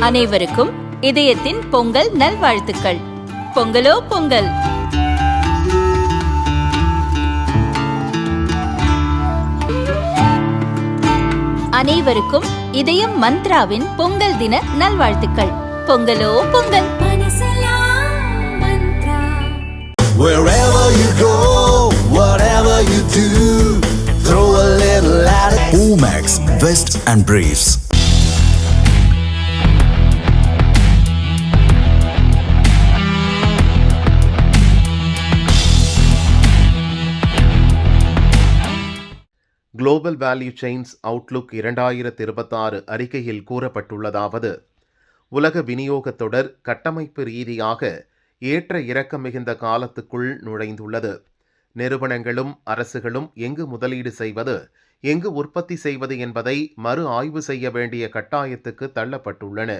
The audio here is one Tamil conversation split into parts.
அனைவருக்கும் இதயத்தின் பொங்கல் நல்வாழ்த்துக்கள் பொங்கலோ பொங்கல் அனைவருக்கும் இதயம் மந்த்ராவின் பொங்கல் தின நல்வாழ்த்துக்கள் பொங்கலோ Pongal Wherever you go, whatever you do, throw a little at it. Omax, Vest and Briefs. Global value chains outlook இரண்டாயிரத்து இருபத்தாறு அறிக்கையில் கூறப்பட்டுள்ளதாவது. உலக விநியோகத் தொடர் கட்டமைப்பு ரீதியாக ஏற்ற இறக்கம் மிகுந்த காலத்துக்குள் நுழைந்துள்ளது. நிறுவனங்களும் அரசுகளும் எங்கு முதலீடு செய்வது எங்கு உற்பத்தி செய்வது என்பதை மறு ஆய்வு செய்ய வேண்டிய கட்டாயத்துக்கு தள்ளப்பட்டுள்ளன.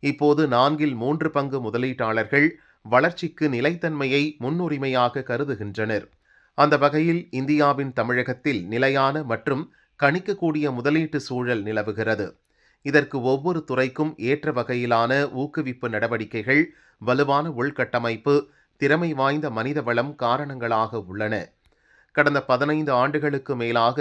இப்போது நான்கில் மூன்று பங்கு முதலீட்டாளர்கள் வளர்ச்சிக்கு நிலைத்தன்மையை முன்னுரிமையாக கருதுகின்றனர். அந்த வகையில் இந்தியாவின் தமிழகத்தில் நிலையான மற்றும் கணிக்கக்கூடிய முதலீட்டு சூழல் நிலவுகிறது. இதற்கு ஒவ்வொரு துறைக்கும் ஏற்ற வகையிலான ஊக்குவிப்பு நடவடிக்கைகள் வலுவான உள்கட்டமைப்பு திறமை வாய்ந்த மனித வளம் காரணங்களாக உள்ளன. கடந்த பதினைந்து ஆண்டுகளுக்கு மேலாக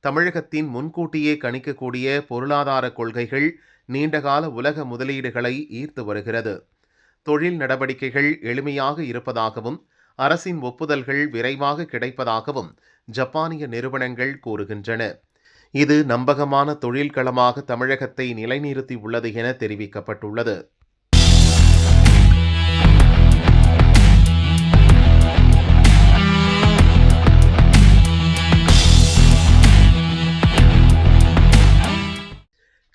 தமிழகத்தின் முன்கூட்டியே கணிக்கக்கூடிய பொருளாதார கொள்கைகள் நீண்டகால உலக முதலீடுகளை ஈர்த்து வருகிறது. தொழில் நடவடிக்கைகள் எளிமையாக இருப்பதாகவும் அரசின் ஒப்புதல்கள் விரைவாக கிடைப்பதாகவும் ஜப்பானிய நிறுவனங்கள் கூறுகின்றன. இது நம்பகமான தொழில்களமாக தமிழகத்தை நிலைநிறுத்தி உள்ளது என தெரிவிக்கப்பட்டுள்ளது.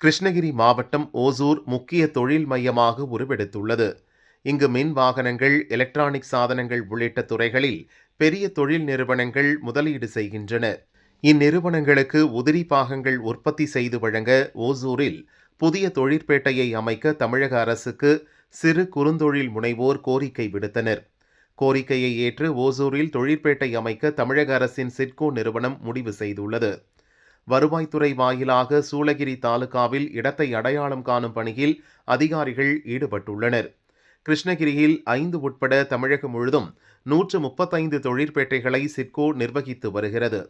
கிருஷ்ணகிரி மாவட்டம் ஓசூர் முக்கிய தொழில் மையமாக உருவெடுத்துள்ளது. இங்கு மின் வாகனங்கள் எலக்ட்ரானிக் சாதனங்கள் உள்ளிட்ட துறைகளில் பெரிய தொழில் நிறுவனங்கள் முதலீடு செய்கின்றன. இந்நிறுவனங்களுக்கு உதிரி பாகங்கள் உற்பத்தி செய்து வழங்க ஓசூரில் புதிய தொழிற்பேட்டையை அமைக்க தமிழக அரசுக்கு சிறு குறுந்தொழில் முனைவோர் கோரிக்கை விடுத்தனர். கோரிக்கையை ஏற்று ஓசூரில் தொழிற்பேட்டை அமைக்க தமிழக அரசின் சிட்கோ நிறுவனம் முடிவு செய்துள்ளது. வருவாய்த்துறை வாயிலாக சூளகிரி தாலுகாவில் இடத்தை அடையாளம் காணும் பணியில் அதிகாரிகள் ஈடுபட்டுள்ளனர். கிருஷ்ணகிரியில் ஐந்து உட்பட தமிழகம் முழுதும் நூற்று முப்பத்தைந்து தொழிற்பேட்டைகளை சிட்கோ நிர்வகித்து வருகிறது.